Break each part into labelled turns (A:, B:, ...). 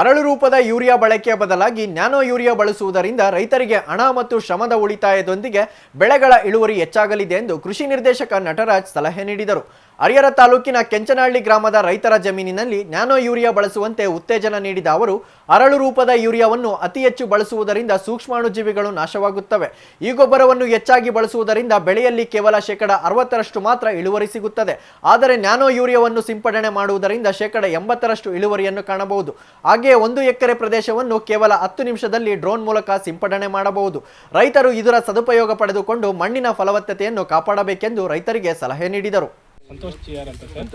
A: ಅರಳು ರೂಪದ ಯೂರಿಯಾ ಬಳಕೆಯ ಬದಲಾಗಿ ನ್ಯಾನೋ ಯೂರಿಯಾ ಬಳಸುವುದರಿಂದ ರೈತರಿಗೆ ಹಣ ಮತ್ತು ಶ್ರಮದ ಉಳಿತಾಯದೊಂದಿಗೆ ಬೆಳೆಗಳ ಇಳುವರಿ ಹೆಚ್ಚಾಗಲಿದೆ ಎಂದು ಕೃಷಿ ನಿರ್ದೇಶಕ ನಟರಾಜ್ ಸಲಹೆ ನೀಡಿದರು. ಹರಿಹರ ತಾಲೂಕಿನ ಕೆಂಚನಹಳ್ಳಿ ಗ್ರಾಮದ ರೈತರ ಜಮೀನಿನಲ್ಲಿ ನ್ಯಾನೋ ಯೂರಿಯಾ ಬಳಸುವಂತೆ ಉತ್ತೇಜನ ನೀಡಿದ ಅವರು, ಅರಳು ರೂಪದ ಯೂರಿಯಾವನ್ನು ಅತಿ ಹೆಚ್ಚು ಬಳಸುವುದರಿಂದ ಸೂಕ್ಷ್ಮಾಣುಜೀವಿಗಳು ನಾಶವಾಗುತ್ತವೆ. ಈ ಗೊಬ್ಬರವನ್ನು ಹೆಚ್ಚಾಗಿ ಬಳಸುವುದರಿಂದ ಬೆಳೆಯಲ್ಲಿ ಕೇವಲ ಶೇಕಡ ಅರವತ್ತರಷ್ಟು ಮಾತ್ರ ಇಳುವರಿ ಸಿಗುತ್ತದೆ. ಆದರೆ ನ್ಯಾನೋ ಯೂರಿಯಾವನ್ನು ಸಿಂಪಡಣೆ ಮಾಡುವುದರಿಂದ ಶೇಕಡ ಎಂಬತ್ತರಷ್ಟು ಇಳುವರಿಯನ್ನು ಕಾಣಬಹುದು. ಹಾಗೆಯೇ ಒಂದು ಎಕರೆ ಪ್ರದೇಶವನ್ನು ಕೇವಲ ಹತ್ತು ನಿಮಿಷದಲ್ಲಿ ಡ್ರೋನ್ ಮೂಲಕ ಸಿಂಪಡಣೆ ಮಾಡಬಹುದು. ರೈತರು ಇದರ ಸದುಪಯೋಗ ಪಡೆದುಕೊಂಡು ಮಣ್ಣಿನ ಫಲವತ್ತತೆಯನ್ನು ಕಾಪಾಡಬೇಕೆಂದು ರೈತರಿಗೆ ಸಲಹೆ ನೀಡಿದರು.
B: ಸಂತೋಷ್ ಚಿಯಾರ್ ಅಂತ ಸರ್.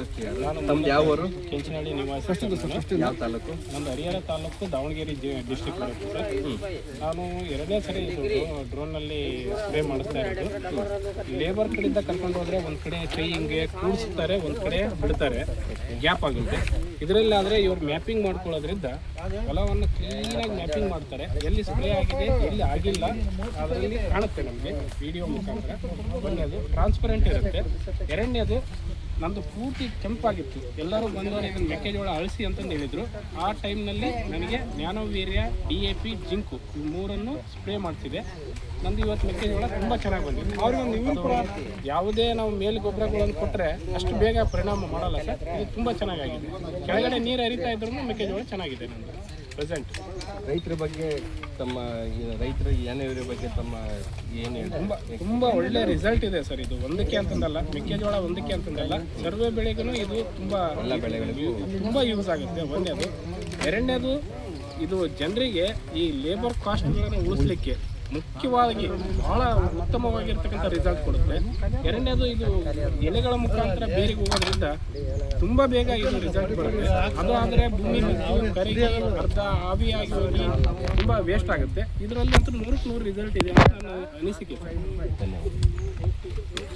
B: ನಾನು
C: ತಮ್ದು ಯಾವ ಊರು?
B: ಕೆಂಚನಹಳ್ಳಿ ನಿವಾಸಿ ಸರ್ ನಾನು.
C: ಯಾವ ತಾಲೂಕು?
B: ನಮ್ದು ಹರಿಹರ ತಾಲೂಕು ದಾವಣಗೆರೆ ಡಿಸ್ಟಿಕ್ ಬರುತ್ತೆ ಸರ್. ನಾನು ಎರಡನೇ ಸರಿ ಡ್ರೋನ್ ಡ್ರೋನಲ್ಲಿ ಸ್ಪ್ರೇ ಮಾಡಿಸ್ತಾ ಇರೋದು. ಲೇಬರ್ ಕಡೆಯಿಂದ ಕರ್ಕೊಂಡು ಹೋದ್ರೆ ಒಂದ್ ಕಡೆ ಕೈ ಹಿಂಗೆ ಕೂಡಿಸ್ತಾರೆ ಒಂದ್ ಕಡೆ ಬಿಡ್ತಾರೆ. ಗ್ಯಾಪ್ ಆಗುತ್ತೆ. ಇದರಲ್ಲಿ ಆದ್ರೆ ಇವ್ರು ಮ್ಯಾಪಿಂಗ್ ಮಾಡ್ಕೊಳ್ಳೋದ್ರಿಂದ ಹೊಲವನ್ನು ಕ್ಲೀನಾಗಿ ಮ್ಯಾಪಿಂಗ್ ಮಾಡ್ತಾರೆ. ಎಲ್ಲಿ ಸ್ಪ್ರೇ ಆಗಿದೆ, ಎಲ್ಲಿ ಆಗಿಲ್ಲ ಅದರಲ್ಲಿ ಕಾಣುತ್ತೆ ನಮಗೆ ವಿಡಿಯೋ ಮುಖಾಂತರ. ಒಂದನೇದು ಟ್ರಾನ್ಸ್ಪರೆಂಟ್ ಇರುತ್ತೆ. ಎರಡನೇದು ನಂದು ಪೂರ್ತಿ ಕೆಂಪಾಗಿತ್ತು. ಎಲ್ಲರೂ ಬಂದವರು ಇದನ್ನು ಮೆಕ್ಕೆಜೋಳ ಅಳಿಸಿ ಅಂತಂದು ಹೇಳಿದ್ರು. ಆ ಟೈಮ್ನಲ್ಲಿ ನನಗೆ ಜ್ಞಾನವೀರ್ಯ, ಡಿ ಎ ಪಿ, ಜಿಂಕು ಇವು ಮೂರನ್ನು ಸ್ಪ್ರೇ ಮಾಡ್ತಿದೆ. ನಂದು ಇವತ್ತು ಮೆಕ್ಕೆಜೋಳ ತುಂಬ ಚೆನ್ನಾಗಿ ಬಂದಿದೆ. ಅದು ಯಾವುದೇ ನಾವು ಮೇಲು ಗೊಬ್ಬರಗಳನ್ನು ಕೊಟ್ಟರೆ ಅಷ್ಟು ಬೇಗ ಪರಿಣಾಮ ಮಾಡಲ್ಲ ಸರ್. ಇದು ತುಂಬ ಚೆನ್ನಾಗಾಗಿದೆ. ಕೆಳಗಡೆ ನೀರು ಹರಿತಾ ಇದ್ರೂ ಮೆಕ್ಕೆಜೋಳ ಚೆನ್ನಾಗಿದೆ ನಂದು ಪ್ರೆಸೆಂಟ್.
C: ರೈತರ ಬಗ್ಗೆ ತಮ್ಮ ರೈತರ ಏನೇವರ ಬಗ್ಗೆ ತಮ್ಮ ಏನು ಹೇಳಿ
B: ತುಂಬ ತುಂಬ ಒಳ್ಳೆ ರಿಸಲ್ಟ್ ಇದೆ ಸರ್ ಇದು. ಒಂದಕ್ಕೆ ಅಂತಂದಲ್ಲ ಮೆಕ್ಕೆಜೋಳ ಒಂದಕ್ಕೆ ಅಂತಂದಲ್ಲ ಸರ್ವೆ ಬೆಳೆಗೂ ಇದು ತುಂಬ
C: ಎಲ್ಲ ಬೆಳೆಗಳಿಗೂ
B: ತುಂಬ ಯೂಸ್ ಆಗುತ್ತೆ. ಒಂದೇದು ಎರಡನೇದು ಇದು ಜನರಿಗೆ ಈ ಲೇಬರ್ ಕಾಸ್ಟ್ಗಳನ್ನು ಉಳಿಸ್ಲಿಕ್ಕೆ ಮುಖ್ಯವಾಗಿ ಬಹಳ ಉತ್ತಮವಾಗಿರ್ತಕ್ಕಂಥ ರಿಸಲ್ಟ್ ಕೊಡುತ್ತೆ. ಎರಡನೇದು ಇದು ಎಲೆಗಳ ಮುಖಾಂತರ ಬೇರೆ ಹೋಗೋದ್ರಿಂದ ತುಂಬ ಬೇಗ ಇದು ರಿಸಲ್ಟ್ ಬರುತ್ತೆ. ಅದು ಆದರೆ ಭೂಮಿ ಕರಿಗೆ ಅರ್ಧ ಆವಿಯಾಗಿ ಹೋಗಿ ತುಂಬ ವೇಸ್ಟ್ ಆಗುತ್ತೆ. ಇದರಲ್ಲಿ ಅಂತೂ ನೂರಕ್ಕೆ ನೂರು ರಿಸಲ್ಟ್ ಇದೆ ಅಂತ ನಾನು ಅನಿಸಿಕೆ.